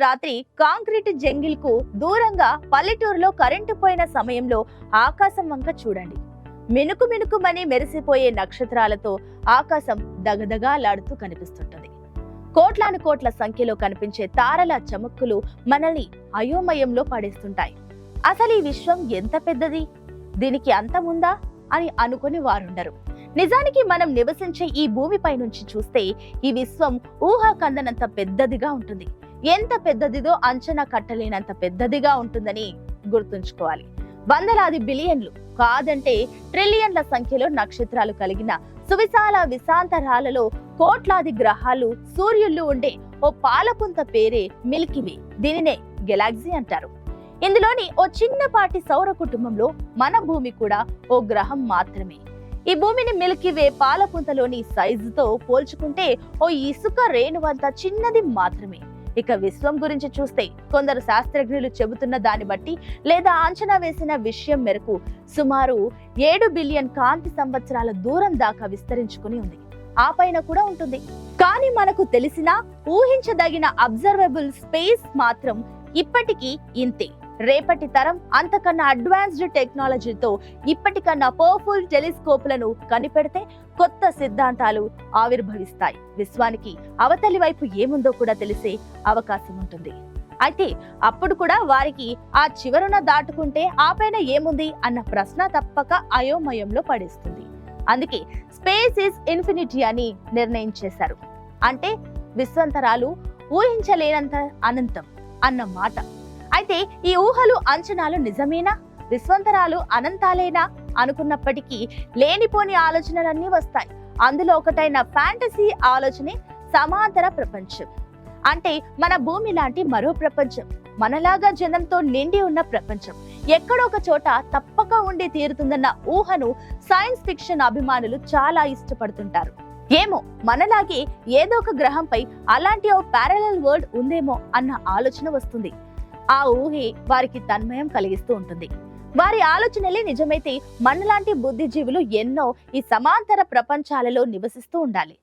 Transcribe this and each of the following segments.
రాత్రి కాంక్రీట్ జంగిల్కు దూరంగా పల్లెటూరులో కరెంటు పోయిన సమయంలో ఆకాశం వంక చూడండి. మెనుకు మెనుకుమని మెరిసిపోయే నక్షత్రాలతో ఆకాశం దగదగాలాడుతూ కనిపిస్తుంటుంది. కోట్లాను కోట్ల సంఖ్యలో కనిపించే తారల చమక్కులు మనల్ని అయోమయంలో పడేస్తుంటాయి. అసలు ఈ విశ్వం ఎంత పెద్దది? దీనికి అంతముందా అని అనుకుని వారుండరు. నిజానికి మనం నివసించే ఈ భూమిపై నుంచి చూస్తే ఈ విశ్వం ఊహా కందనంత పెద్దదిగా ఉంటుంది. ఎంత పెద్దదిదో అంచనా కట్టలేనంత పెద్దదిగా ఉంటుందని గుర్తుంచుకోవాలి. వందలాది బిలియన్లు కాదంటే ట్రిలియన్ల సంఖ్యలో నక్షత్రాలు కలిగిన సువిశాల విశాంతరాలలో కోట్లాది గ్రహాలు సూర్యుళ్ళు ఉండే ఓ పాలపుంత పేరే మిల్కీవే దీనినే గెలాక్సీ అంటారు. ఇందులోని ఓ చిన్నపాటి సౌర కుటుంబంలో మన భూమి కూడా ఓ గ్రహం మాత్రమే. ఈ భూమిని మిల్కీవే పాలపుంతలోని సైజుతో పోల్చుకుంటే ఓ ఇసుక రేణువంత చిన్నది మాత్రమే. ఇక విశ్వం గురించి చూస్తే కొందరు శాస్త్రజ్ఞులు చెబుతున్న దాన్ని బట్టి లేదా అంచనా వేసిన విషయం మేరకు సుమారు ఏడు బిలియన్ కాంతి సంవత్సరాల దూరం దాకా విస్తరించుకుని ఉంది. ఆ పైన కూడా ఉంటుంది. కానీ మనకు తెలిసిన ఊహించదగిన అబ్జర్వబుల్ స్పేస్ మాత్రం ఇప్పటికీ ఇంతే. రేపటి తరం అంతకన్నా అడ్వాన్స్డ్ టెక్నాలజీతో ఇప్పటికన్నా పవర్ఫుల్ టెలిస్కోప్లను కనిపెడితే కొత్త సిద్ధాంతాలు ఆవిర్భవిస్తాయి. విశ్వానికి అవతలి వైపు ఏముందో కూడా తెలిసే అవకాశం ఉంటుంది. అయితే అప్పుడు కూడా వారికి ఆ చివరన దాటుకుంటే ఆ పైన ఏముంది అన్న ప్రశ్న తప్పక అయోమయంలో పడేస్తుంది. అందుకే స్పేస్ ఇస్ ఇన్ఫినిటీ అని నిర్ణయం చేశారు. అంటే విశ్వంతరాలు ఊహించలేనంత అనంతం అన్న మాట. అయితే ఈ ఊహలు అంచనాలు నిజమేనా? విశ్వంతరాలు అనంతాలేనా? అనుకున్నప్పటికీ లేనిపోని ఆలోచనలన్నీ వస్తాయి. అందులో ఒకటైన ఫ్యాంటసీ ఆలోచనే సమాంతర ప్రపంచం. అంటే మన భూమి లాంటి మరో ప్రపంచం. మనలాగా జనంతో నిండి ఉన్న ప్రపంచం. ఎక్కడొక చోట తప్పక ఉండి తీరుతుందన్న ఊహను సైన్స్ ఫిక్షన్ అభిమానులు చాలా ఇష్టపడుతుంటారు. ఏమో మనలాగే ఏదో ఒక గ్రహంపై అలాంటి ఓ ప్యారలల్ వరల్డ్ ఉందేమో అన్న ఆలోచన వస్తుంది. ఆ ఊహే వారికి తన్మయం కలిగిస్తూ ఉంటుంది. వారి ఆలోచనలే నిజమైతే మనలాంటి బుద్ధిజీవులు ఎన్నో ఈ సమాంతర ప్రపంచాలలో నివసిస్తూ ఉండాలి.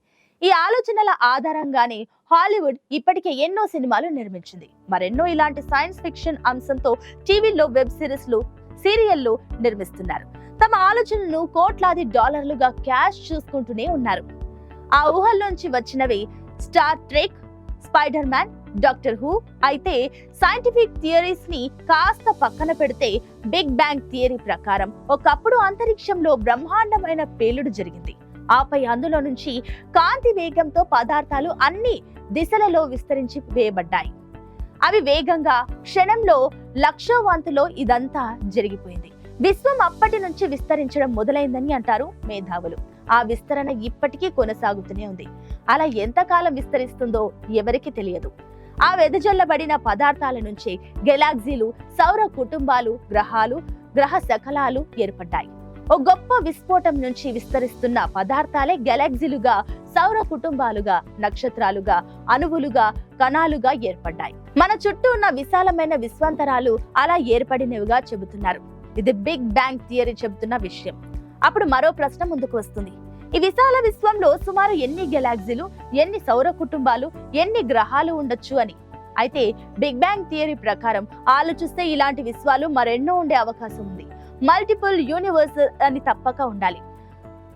ఈ ఆలోచనల ఆధారంగానే హాలీవుడ్ ఇప్పటికే ఎన్నో సినిమాలు నిర్మించింది. మరెన్నో ఇలాంటి సైన్స్ ఫిక్షన్ అంశంతో టీవీల్లో వెబ్ సిరీస్లు సీరియల్లు నిర్మిస్తున్నారు. తమ ఆలోచనలను కోట్లాది డాలర్లుగా క్యాష్ చూసుకుంటూనే ఉన్నారు. ఆ ఊహల్లోంచి వచ్చినవి Star Trek Spider Man Doctor Who అయితే సైంటిఫిక్ థియరీస్ని కాస్త పక్కన పెడితే బిగ్ బ్యాంగ్ థియరీ ప్రకారం ఒకప్పుడు అంతరిక్షంలో బ్రహ్మాండమైన పేలుడు జరిగింది. ఆపై అందులో నుంచి కాంతి వేగంతో పదార్థాలు అన్ని దిశలలో విస్తరించి వేయబడ్డాయి. అవి వేగంగా క్షణంలో లక్షో వంతులో ఇదంతా జరిగిపోయింది. విశ్వం అప్పటి నుంచి విస్తరించడం మొదలైందని అంటారు మేధావులు. ఆ విస్తరణ ఇప్పటికీ కొనసాగుతూనే ఉంది. అలా ఎంతకాలం విస్తరిస్తుందో ఎవరికి తెలియదు. ఆ వెదజల్లబడిన పదార్థాల నుంచి గెలాక్సీలు సౌర కుటుంబాలు గ్రహాలు గ్రహ శకలాలు ఏర్పడ్డాయి. ఓ గొప్ప విస్ఫోటం నుంచి విస్తరిస్తున్న పదార్థాలే గెలాక్సీలుగా సౌర కుటుంబాలుగా నక్షత్రాలుగా అణువులుగా కణాలుగా ఏర్పడ్డాయి. మన చుట్టూ ఉన్న విశాలమైన విశ్వాంతరాలు అలా ఏర్పడినవిగా చెబుతున్నారు. ఇది బిగ్ బ్యాంగ్ థియరీ చెబుతున్న విషయం. అప్పుడు మరో ప్రశ్న ముందుకు వస్తుంది. ఈ విశాల విశ్వంలో సుమారు ఎన్ని గెలాక్సీలు ఎన్ని సౌర కుటుంబాలు ఎన్ని గ్రహాలు ఉండొచ్చు అని. అయితే బిగ్ బ్యాంగ్ థియరీ ప్రకారం ఆలోచిస్తే ఇలాంటి విశ్వాలు మరెన్నో ఉండే అవకాశం ఉంది. మల్టిపుల్ యూనివర్స్ అని తప్పక ఉండాలి.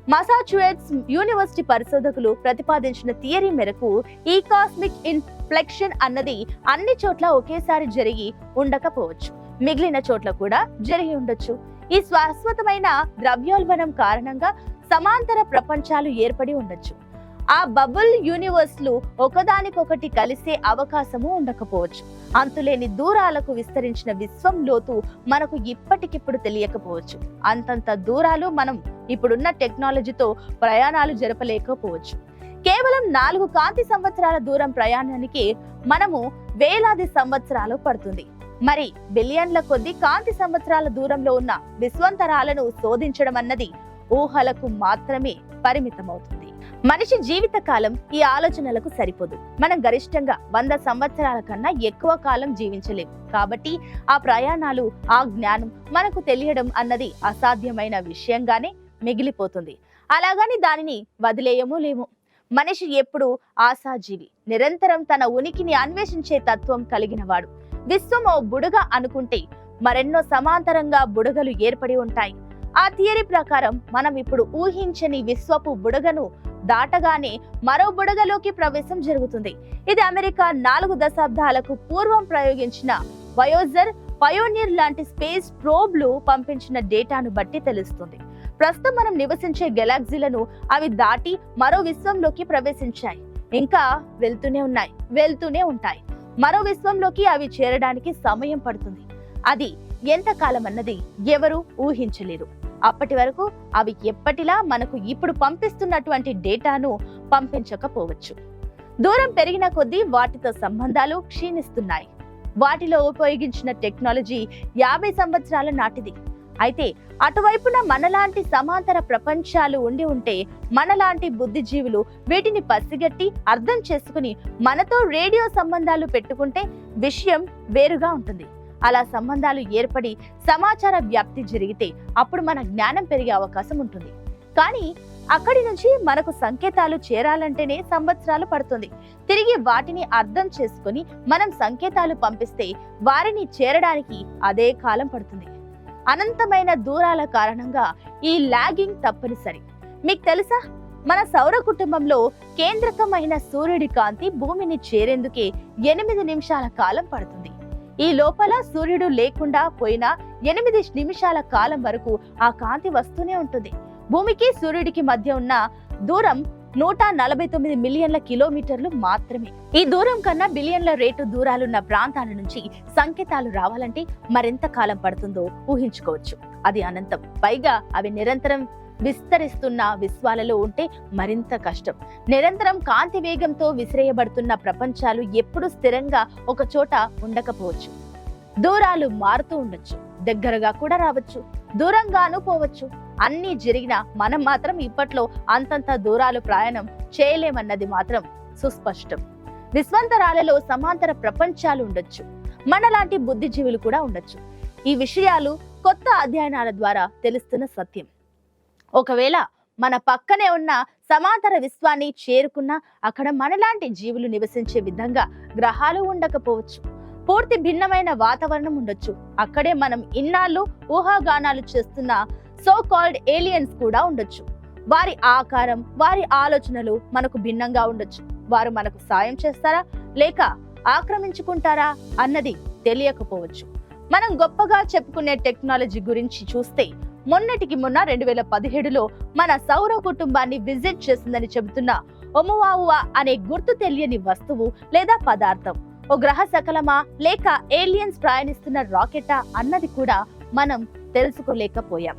మసాచుసెట్స్ యూనివర్సిటీ పరిశోధకులు ప్రతిపాదించిన థియరీ మేరకు ఈ కాస్మిక్ ఇన్ఫ్లెక్షన్ అన్నది అన్ని చోట్ల ఒకేసారి జరిగి ఉండకపోవచ్చు. మిగిలిన చోట్ల కూడా జరిగి ఉండొచ్చు. ఈ శాశ్వతమైన ద్రవ్యోల్బణం కారణంగా సమాంతర ప్రపంచాలు ఏర్పడి ఉండొచ్చు. ఆ బబుల్ యూనివర్స్లు ఒకదానికొకటి కలిసే అవకాశము ఉండకపోవచ్చు. అంతులేని దూరాలకు విస్తరించిన విశ్వం లోతు మనకు ఇప్పటికిప్పుడు తెలియకపోవచ్చు. అంతంత దూరాలు మనం ఇప్పుడున్న టెక్నాలజీతో ప్రయాణాలు జరపలేకపోవచ్చు. కేవలం నాలుగు కాంతి సంవత్సరాల దూరం ప్రయాణానికి మనము వేలాది సంవత్సరాలు పడుతుంది. మరి బిలియన్ల కొద్ది కాంతి సంవత్సరాల దూరంలో ఉన్న విశ్వంతరాలను శోధించడం అన్నది ఊహలకు మాత్రమే పరిమితమవుతుంది. మనిషి జీవిత కాలం ఈ ఆలోచనలకు సరిపోదు. మనం గరిష్టంగా వంద సంవత్సరాల కన్నా ఎక్కువ కాలం జీవించలేము కాబట్టి ఆ ప్రయాణాలు ఆ జ్ఞానం మనకు తెలియడం అన్నది అసాధ్యమైన విషయంగానే మిగిలిపోతుంది. అలాగని దానిని వదిలేయము లేము. మనిషి ఎప్పుడు ఆశాజీవి నిరంతరం తన ఉనికిని అన్వేషించే తత్వం కలిగినవాడు విశ్వం ఓ బుడగ అనుకుంటే మరెన్నో సమాంతరంగా బుడగలు ఏర్పడి ఉంటాయి. ఆ థియరీ ప్రకారం మనం ఇప్పుడు ఊహించని విశ్వపు బుడగను దాటగానే మరో బుడగలోకి ప్రవేశం జరుగుతుంది. ఇది అమెరికా నాలుగు దశాబ్దాలకు పూర్వం ప్రయోగించిన వయోజర్ పయోనియర్ లాంటి స్పేస్ ప్రోబ్లు పంపించిన డేటాను బట్టి తెలుస్తుంది. ప్రస్తుతం మనం నివసించే గెలాక్సీలను అవి దాటి మరో విశ్వంలోకి ప్రవేశించాయి. ఇంకా వెళ్తూనే ఉన్నాయి వెళ్తూనే ఉంటాయి. మరో విశ్వంలోకి అవి చేరడానికి సమయం పడుతుంది. అది ఎంతకాలం అన్నది ఎవరు ఊహించలేరు. అప్పటి వరకు అవి ఎప్పటిలా మనకు ఇప్పుడు పంపిస్తున్నటువంటి డేటాను పంపించకపోవచ్చు. దూరం పెరిగిన కొద్దీ వాటితో సంబంధాలు క్షీణిస్తున్నాయి. వాటిలో ఉపయోగించిన టెక్నాలజీ యాభై సంవత్సరాల నాటిది. అయితే అటువైపున మనలాంటి సమాంతర ప్రపంచాలు ఉండి ఉంటే మనలాంటి బుద్ధిజీవులు వీటిని పసిగట్టి అర్థం చేసుకుని మనతో రేడియో సంబంధాలు పెట్టుకుంటే విషయం వేరుగా ఉంటుంది. అలా సంబంధాలు ఏర్పడి సమాచార వ్యాప్తి జరిగితే అప్పుడు మన జ్ఞానం పెరిగే అవకాశం ఉంటుంది. కానీ అక్కడి నుంచి మనకు సంకేతాలు చేరాలంటేనే సంవత్సరాలు పడుతుంది. తిరిగి వాటిని అర్థం చేసుకుని మనం సంకేతాలు పంపిస్తే వారిని చేరడానికి అదే కాలం పడుతుంది. అనంతమైన దూరాల కారణంగా ఈ లాగింగ్ తప్పనిసరి. మీకు తెలుసా? మన సౌర కుటుంబంలో కేంద్రకమైన సూర్యుడి కాంతి భూమిని చేరేందుకే ఎనిమిది నిమిషాల కాలం పడుతుంది. ఈ లోపల సూర్యుడు లేకుండా పోయినా ఎనిమిది నిమిషాల కాలం వరకు ఆ కాంతి వస్తూనే ఉంటుంది. భూమికి సూర్యుడికి మధ్య ఉన్న దూరం నూట నలభై తొమ్మిది మిలియన్ల కిలోమీటర్లు మాత్రమే. ఈ దూరం కన్నా బిలియన్ల రేటు దూరాలున్న ప్రాంతాల నుంచి సంకేతాలు రావాలంటే మరింత కాలం పడుతుందో ఊహించుకోవచ్చు. అది అనంతం. పైగా అవి నిరంతరం విస్తరిస్తున్న విశ్వాలలో ఉంటే మరింత కష్టం. నిరంతరం కాంతి వేగంతో విసిరేయబడుతున్న ప్రపంచాలు ఎప్పుడు స్థిరంగా ఒక చోట ఉండకపోవచ్చు. దూరాలు మారుతూ ఉండొచ్చు. దగ్గరగా కూడా రావచ్చు. దూరంగానూ పోవచ్చు అన్నీ జరిగినా మనం మాత్రం ఇప్పట్లో అంతంత దూరాలు ప్రయాణం చేయలేమన్నది మాత్రం సుస్పష్టం. విశ్వంతరాలలో సమాంతర ప్రపంచాలు ఉండొచ్చు. మనలాంటి బుద్ధిజీవులు కూడా ఉండొచ్చు. ఈ విషయాలు కొత్త అధ్యయనాల ద్వారా తెలుస్తున్న సత్యం. ఒకవేళ మన పక్కనే ఉన్న సమాంతర విశ్వాన్ని చేరుకున్న అక్కడ మనలాంటి జీవులు నివసించే విధంగా గ్రహాలు ఉండకపోవచ్చు. పూర్తి భిన్నమైన వాతావరణం ఉండొచ్చు. అక్కడే మనం ఇన్నాళ్ళు ఊహాగానాలు చేస్తున్న సో కాల్డ్ ఏలియన్స్ కూడా ఉండొచ్చు. వారి ఆకారం వారి ఆలోచనలు మనకు భిన్నంగా ఉండొచ్చు. వారు మనకు సాయం చేస్తారా? లేక ఆక్రమించుకుంటారా? అన్నది తెలియకపోవచ్చు. మనం గొప్పగా చెప్పుకునే టెక్నాలజీ గురించి చూస్తే మొన్నటికి మొన్న రెండు వేల పదిహేడులో మన సౌర కుటుంబాన్ని విజిట్ చేసిందని చెబుతున్న ఒమువావువా అనే గుర్తు తెలియని వస్తువు లేదా పదార్థం. ఓ గ్రహ సకలమా లేక ఏలియన్స్ ప్రయాణిస్తున్న రాకెటా అన్నది కూడా మనం తెలుసుకోలేకపోయాం.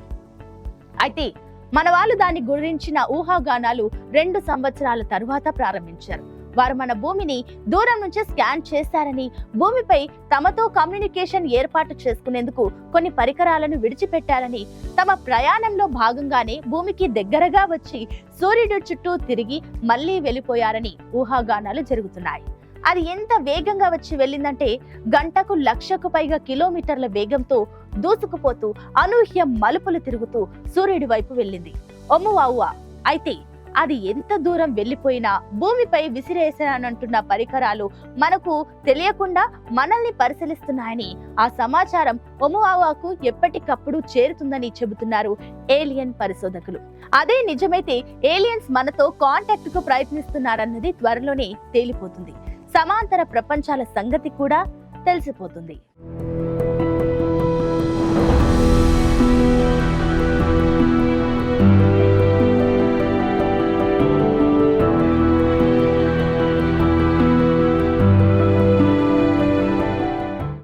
అయితే మన వాళ్ళు దాని గురించిన ఊహాగానాలు రెండు సంవత్సరాల తరువాత ప్రారంభించారు. వారు మన భూమిని దూరం నుంచి స్కాన్ చేశారని భూమిపై తమతో కమ్యూనికేషన్ ఏర్పాటు చేసుకునేందుకు కొన్ని పరికరాలను విడిచిపెట్టారని తమ ప్రయాణంలో భాగంగానే భూమికి దగ్గరగా వచ్చి సూర్యుడు చుట్టూ తిరిగి మళ్ళీ వెళ్ళిపోయారని ఊహాగానాలు జరుగుతున్నాయి. అది ఎంత వేగంగా వచ్చి వెళ్ళిందంటే గంటకు లక్షకు పైగా కిలోమీటర్ల వేగంతో దూసుకుపోతూ అనూహ్య మలుపులు తిరుగుతూ సూర్యుడి వైపు వెళ్ళింది. ఒమ్మువావువా అయితే అది ఎంత దూరం వెళ్ళిపోయినా భూమిపై విసిరేసానంటున్న పరికరాలు మనకు తెలియకుండా మనల్ని పరిశీలిస్తున్నాయని. ఆ సమాచారం ఒమువావాకు ఎప్పటికప్పుడు చేరుతుందని చెబుతున్నారు ఏలియన్ పరిశోధకులు. అదే నిజమైతే ఏలియన్స్ మనతో కాంటాక్ట్కు ప్రయత్నిస్తున్నారన్నది త్వరలోనే తేలిపోతుంది. సమాంతర ప్రపంచాల సంగతి కూడా తెలిసిపోతుంది.